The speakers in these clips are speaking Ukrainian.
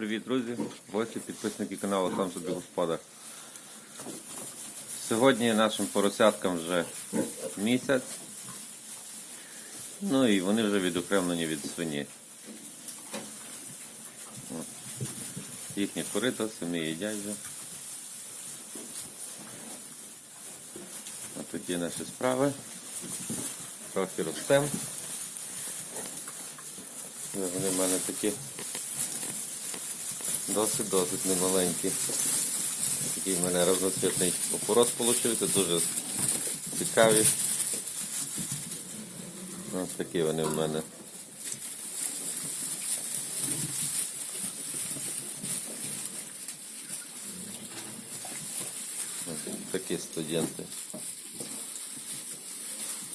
привіт, друзі! Гості, підписники каналу Сам собі. Сьогодні нашим поросяткам вже місяць. Ну і вони вже відокремлені від свині. Їхні корита самі їдять вже. А такі наші справи. Трохи ростемо. Вони в мене такі досить-досить немаленькі. Такий в мене разноцвітний опорос получився, дуже цікаві. Ось такі вони в мене. Такі студенти.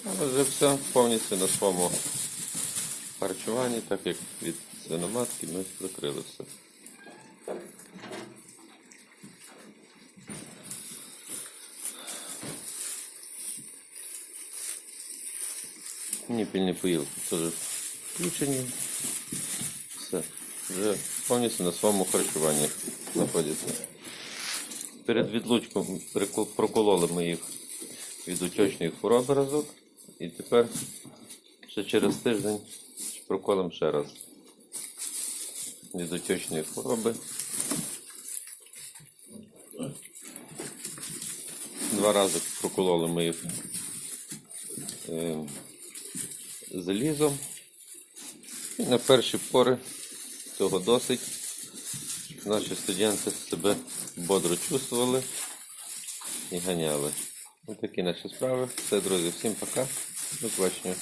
Але вже все повністю на своєму харчуванні, так як від свиноматки ми закрили все. Ніпільні поїлки теж включені. Все. Вже повністю на своєму харчуванні знаходяться. Перед відлучком прокололи ми їх від уточної хвороби разок. І тепер ще через тиждень проколимо ще раз. Від хвороби. Два рази прокололи ми їх е, залізом. І на перші пори цього досить. Наші студенти себе бодро чувствували і ганяли. Ось такі наші справи. Все, друзі, всім пока. До побачення.